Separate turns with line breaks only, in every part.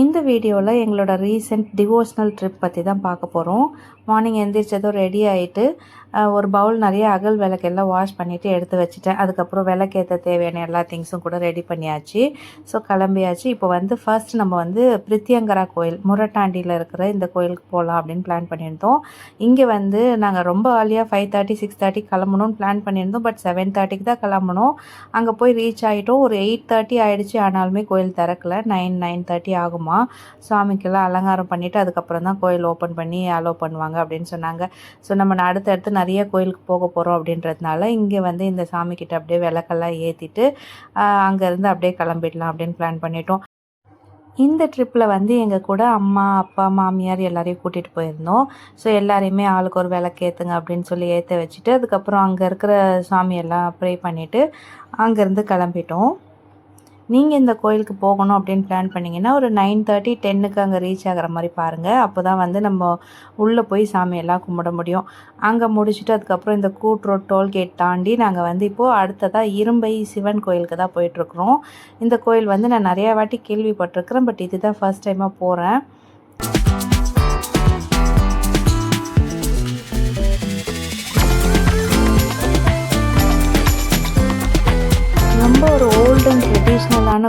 இந்த வீடியோவில் எங்களோட ரீசெண்ட் டிவோஷ்னல் ட்ரிப் பற்றி தான் பார்க்க போகிறோம் மார்னிங் எந்திரிச்சதும் ரெடி ஆகிட்டு ஒரு பவுல் நிறைய அகல் விளக்கெல்லாம் வாஷ் பண்ணிவிட்டு எடுத்து வச்சுட்டேன். அதுக்கப்புறம் விளக்கேற்ற தேவையான எல்லா திங்ஸும் கூட ரெடி பண்ணியாச்சு. ஸோ கிளம்பியாச்சு. இப்போ வந்து ஃபர்ஸ்ட் நம்ம வந்து பிரித்தியங்கரா கோயில் முரட்டாண்டியில் இருக்கிற இந்த கோயிலுக்கு போகலாம் அப்படின்னு பிளான் பண்ணியிருந்தோம். இங்கே வந்து நாங்கள் ரொம்ப ஏர்லியாக ஃபைவ் தேர்ட்டி சிக்ஸ் தேர்ட்டி கிளம்பணும்னு பிளான் பண்ணியிருந்தோம். பட் செவன் தேர்ட்டிக்கு தான் கிளம்பணும். அங்கே போய் ரீச் ஆகிட்டோம் ஒரு எயிட் தேர்ட்டி ஆகிடுச்சு ஆனாலுமே கோயில் திறக்கல. நைன் நைன் தேர்ட்டி ஆகும் சாமிக்கெல்லாம் அலங்காரம் பண்ணிவிட்டு அதுக்கப்புறம் தான் கோயில் ஓப்பன் பண்ணி அலோவ் பண்ணுவாங்க அப்படின்னு சொன்னாங்க. ஸோ நம்ம அடுத்தடுத்து நிறைய கோயிலுக்கு போக போகிறோம் அப்படின்றதுனால இங்கே வந்து இந்த சாமிக்கிட்ட அப்படியே விளக்கெல்லாம் ஏற்றிட்டு அங்கேருந்து அப்படியே கிளம்பிடலாம் அப்படின்னு பிளான் பண்ணிட்டோம். இந்த ட்ரிப்பில் வந்து எங்கள் கூட அம்மா அப்பா மாமியார் எல்லாரையும் கூட்டிகிட்டு போயிருந்தோம். ஸோ எல்லாரையுமே ஆளுக்கு ஒரு விளக்கு ஏற்றுங்க அப்படின்னு சொல்லி ஏற்ற வச்சுட்டு அதுக்கப்புறம் அங்கே இருக்கிற சாமியெல்லாம் ப்ரே பண்ணிவிட்டு அங்கேருந்து கிளம்பிட்டோம். நீங்கள் இந்த கோயிலுக்கு போகணும் அப்படின்னு பிளான் பண்ணிங்கன்னா ஒரு நைன் தேர்ட்டி டென்னுக்கு அங்கே ரீச் ஆகிற மாதிரி பாருங்கள் அப்போ தான் வந்து நம்ம உள்ளே போய் சாமியெல்லாம் கும்பிட முடியும். அங்கே முடிச்சுட்டு அதுக்கப்புறம் இந்த கூட்ரோட் டோல்கேட் தாண்டி நாங்கள் வந்து இப்போது அடுத்ததாக இரும்பை சிவன் கோயிலுக்கு தான் போயிட்டுருக்குறோம் இந்த கோயில் வந்து நான் நிறையா வாட்டி கேள்விப்பட்டிருக்கிறேன். பட் இதுதான் ஃபர்ஸ்ட் டைமாக போகிறேன்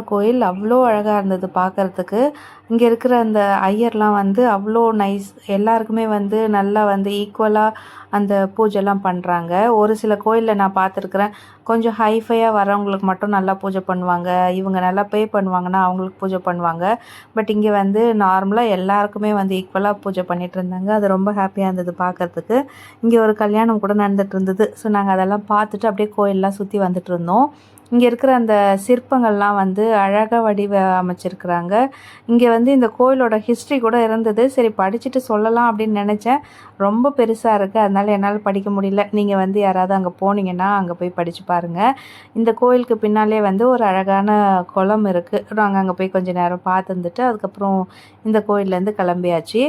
கோயில் அவ்வளோ அழகாக இருந்தது பார்க்குறதுக்கு. இங்கே இருக்கிற அந்த ஐயர்லாம் வந்து அவ்வளோ நைஸ் எல்லாருக்குமே வந்து நல்லா வந்து ஈக்குவலாக அந்த பூஜைலாம் பண்ணுறாங்க ஒரு சில கோயிலில் நான் பார்த்துருக்குறேன் கொஞ்சம் ஹைஃபையாக வரவங்களுக்கு மட்டும் நல்லா பூஜை பண்ணுவாங்க. இவங்க நல்லா பே பண்ணுவாங்கன்னா அவங்களுக்கு பூஜை பண்ணுவாங்க. பட் இங்கே வந்து நார்மலாக எல்லாருக்குமே வந்து ஈக்குவலாக பூஜை பண்ணிகிட்டு இருந்தாங்க. அது ரொம்ப ஹாப்பியாக இருந்தது பார்க்குறதுக்கு. இங்கே ஒரு கல்யாணம் கூட நடந்துகிட்டு இருந்தது. ஸோ நாங்கள் அதெல்லாம் பார்த்துட்டு அப்படியே கோயிலெலாம் சுற்றி வந்துட்டு இருந்தோம். இங்கே இருக்கிற அந்த சிற்பங்கள்லாம் வந்து அழகாக வடிவ அமைச்சிருக்கிறாங்க இங்கே வந்து இந்த கோயிலோட ஹிஸ்ட்ரி கூட இருந்தது. சரி படிச்சுட்டு சொல்லலாம் அப்படின்னு நினச்சேன். ரொம்ப பெருசாக இருக்குது அதனால் என்னால் படிக்க முடியல. நீங்கள் வந்து யாராவது அங்கே போனீங்கன்னா அங்கே போய் படித்து பாருங்கள் இந்த கோயிலுக்கு பின்னாலே வந்து ஒரு அழகான குளம் இருக்குது நாங்கள் அங்கே போய் கொஞ்சம் நேரம் பார்த்துருந்துட்டு அதுக்கப்புறம் இந்த கோயிலேருந்து கிளம்பியாச்சு.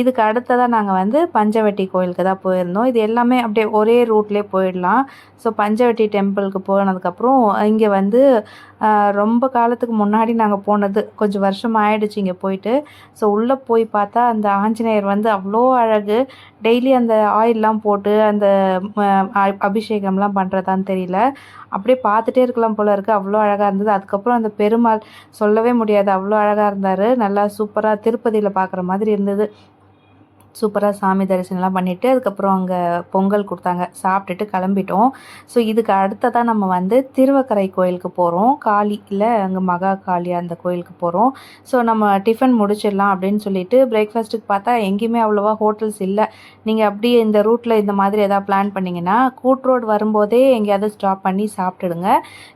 இதுக்கு அடுத்ததாக நாங்கள் வந்து பஞ்சவட்டி கோயிலுக்கு தான் போயிருந்தோம். இது எல்லாமே அப்படியே ஒரே ரூட்லேயே போயிடலாம். ஸோ பஞ்சவட்டி டெம்பிளுக்கு போனதுக்கப்புறம் இங்கே வந்து ரொம்ப காலத்துக்கு முன்னாடி நாங்கள் போனது. கொஞ்சம் வருஷம் ஆயிடுச்சு இங்கே போயிட்டு. ஸோ உள்ளே போய் பார்த்தா அந்த ஆஞ்சநேயர் வந்து அவ்வளோ அழகு. டெய்லி அந்த ஆயிலெலாம் போட்டு அந்த அபிஷேகம்லாம் பண்ணுறதான்னு தெரியல. அப்படியே பார்த்துட்டே இருக்கலாம் போல் இருக்குது அவ்வளோ அழகாக இருந்தது. அதுக்கப்புறம் அந்த பெருமாள் சொல்லவே முடியாது. அவ்வளோ அழகாக இருந்தார். நல்லா சூப்பராக திருப்பதியில் பார்க்குற மாதிரி இருந்தது. சூப்பராக சாமி தரிசனம்லாம் பண்ணிவிட்டு அதுக்கப்புறம் அங்கே பொங்கல் கொடுத்தாங்க. சாப்பிட்டுட்டு கிளம்பிட்டோம். ஸோ இதுக்கு அடுத்ததாக நம்ம வந்து திருவக்கரை கோயிலுக்கு போகிறோம் காளி இல்லை அங்கே மகா காளி அந்த கோயிலுக்கு போகிறோம் ஸோ நம்ம டிஃபன் முடிச்சிடலாம் அப்படின்னு சொல்லிட்டு பிரேக்ஃபாஸ்ட்டுக்கு பார்த்தா எங்கேயுமே அவ்வளோவா ஹோட்டல்ஸ் இல்லை. நீங்கள் அப்படியே இந்த ரூட்டில் இந்த மாதிரி எதாவது பிளான் பண்ணிங்கன்னா கூட் ரோடு வரும்போதே எங்கேயாவது ஸ்டாப் பண்ணி சாப்பிட்டுடுங்க.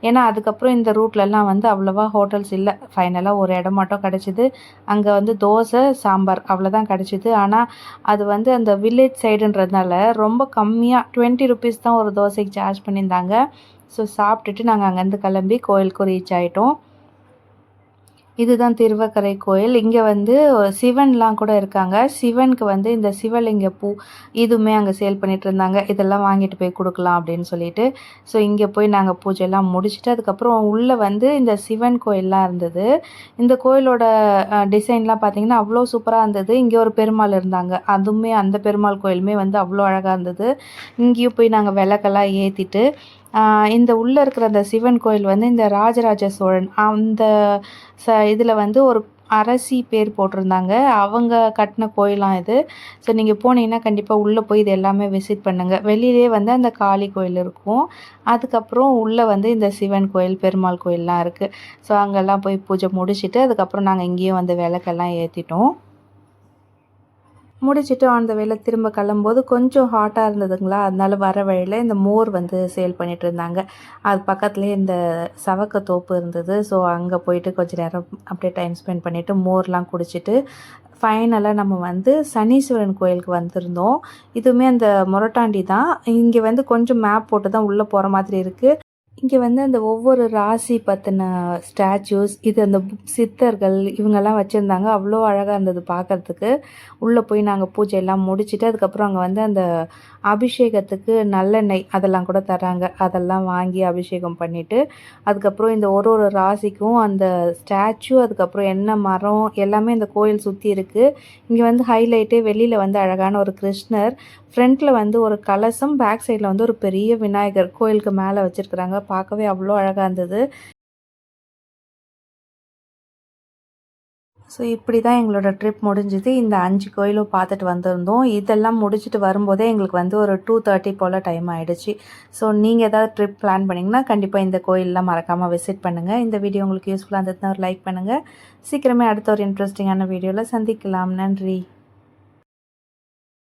ஏன்னா அதுக்கப்புறம் இந்த ரூட்லலாம் வந்து அவ்வளோவா ஹோட்டல்ஸ் இல்லை. ஃபைனலாக ஒரு இடம் மட்டும் கிடச்சிது. அங்கே வந்து தோசை சாம்பார் அவ்வளோதான் கிடச்சிது. ஆனால் அது வந்து அந்த வில்லேஜ் சைடுன்றதுனால ரொம்ப கம்மியாக டுவெண்ட்டி ருபீஸ் தான் ஒரு தோசைக்கு சார்ஜ் பண்ணியிருந்தாங்க. ஸோ சாப்பிட்டுட்டு நாங்கள் அங்கேருந்து கிளம்பி கோயிலுக்கு ரீச் ஆகிட்டோம் இதுதான் திருவக்கரை கோயில். இங்கே வந்து சிவன்லாம் கூட இருக்காங்க. சிவனுக்கு வந்து இந்த சிவலிங்க பூ இதுவுமே அங்கே சேல் பண்ணிகிட்டு இருந்தாங்க. இதெல்லாம் வாங்கிட்டு போய் கொடுக்கலாம் அப்படின்னு சொல்லிட்டு. ஸோ இங்கே போய் நாங்கள் பூஜையெல்லாம் முடிச்சுட்டு அதுக்கப்புறம் உள்ளே வந்து இந்த சிவன் கோயிலெலாம் இருந்தது. இந்த கோயிலோட டிசைன்லாம் பார்த்திங்கன்னா அவ்வளோ சூப்பராக இருந்தது. இங்கே ஒரு பெருமாள் இருந்தாங்க. அதுவுமே அந்த பெருமாள் கோயிலுமே வந்து அவ்வளோ அழகாக இருந்தது. இங்கேயும் போய் நாங்கள் விளக்கெல்லாம் ஏற்றிட்டு இந்த உள்ளே இருக்கிற அந்த சிவன் கோயில் வந்து இந்த ராஜராஜ சோழன். அந்த ச இதில் வந்து ஒரு அரசி பேர் போட்டிருந்தாங்க. அவங்க கட்டின கோயிலாம் இது. ஸோ நீங்கள் போனீங்கன்னா கண்டிப்பாக உள்ளே போய் இது எல்லாமே விசிட் பண்ணுங்கள் வெளியிலே வந்து அந்த காளி கோயில் இருக்கும். அதுக்கப்புறம் உள்ளே வந்து இந்த சிவன் கோயில் பெருமாள் கோயிலெலாம் இருக்குது ஸோ அங்கெல்லாம் போய் பூஜை முடிச்சுட்டு அதுக்கப்புறம் நாங்கள் இங்கேயும் வந்து விளக்கெல்லாம் ஏற்றிட்டோம் முடிச்சுட்டு அந்த வேலை திரும்ப கிளம்போது கொஞ்சம் ஹாட்டாக இருந்ததுங்களா? அதனால வர வழியில் இந்த மோர் வந்து சேல் பண்ணிகிட்டு இருந்தாங்க. அது பக்கத்துலேயே இந்த சவக்க தோப்பு இருந்தது. ஸோ அங்கே போயிட்டு கொஞ்சம் நேரம் அப்படியே டைம் ஸ்பெண்ட் பண்ணிவிட்டு மோர்லாம் குடிச்சிட்டு ஃபைனலாக நம்ம வந்து சனீஸ்வரன் கோயிலுக்கு வந்திருந்தோம். இதுவுமே அந்த முரட்டாண்டி தான். இங்கே வந்து கொஞ்சம் மேப் போட்டு தான் உள்ளே போகிற மாதிரி இருக்குது இங்கே வந்து அந்த ஒவ்வொரு ராசி பற்றின ஸ்டாச்சூஸ் இது அந்த சித்தர்கள் இவங்கெல்லாம் வச்சுருந்தாங்க. அவ்வளோ அழகாக இருந்தது பார்க்கறதுக்கு உள்ளே போய் நாங்கள் பூஜை எல்லாம் முடிச்சுட்டு அதுக்கப்புறம் அங்கே வந்து அந்த அபிஷேகத்துக்கு நல்லெண்ணெய் அதெல்லாம் கூட தராங்க அதெல்லாம் வாங்கி அபிஷேகம் பண்ணிவிட்டு அதுக்கப்புறம் இந்த ஒரு ஒரு ராசிக்கும் அந்த ஸ்டாச்சு அதுக்கப்புறம் என்ன மரம் எல்லாமே இந்த கோயில் சுற்றி இருக்குது இங்கே வந்து ஹைலைட்டே வெளியில் வந்து அழகான ஒரு கிருஷ்ணர் ஃப்ரண்ட்டில் வந்து ஒரு கலசம் பேக் சைடில் வந்து ஒரு பெரிய விநாயகர் கோயிலுக்கு மேலே வச்சுருக்குறாங்க. பார்க்கவே அவ்வளோ அழகாக இருந்தது. ஸோ இப்படி தான் எங்களோட ட்ரிப் முடிஞ்சுது. இந்த அஞ்சு கோயிலும் பார்த்துட்டு வந்திருந்தோம். இதெல்லாம் முடிச்சுட்டு வரும்போதே எங்களுக்கு வந்து ஒரு டூ தேர்ட்டி போல் டைம் ஆகிடுச்சு ஸோ நீங்கள் ஏதாவது ட்ரிப் பிளான் பண்ணிங்கன்னா கண்டிப்பாக இந்த கோயிலெலாம் மறக்காமல் விசிட் பண்ணுங்கள் இந்த வீடியோ உங்களுக்கு யூஸ்ஃபுல்லாக இருந்ததுன்னா ஒரு லைக் பண்ணுங்கள் சீக்கிரமே அடுத்த ஒரு இன்ட்ரெஸ்டிங்கான வீடியோவில் சந்திக்கலாம். நன்றி.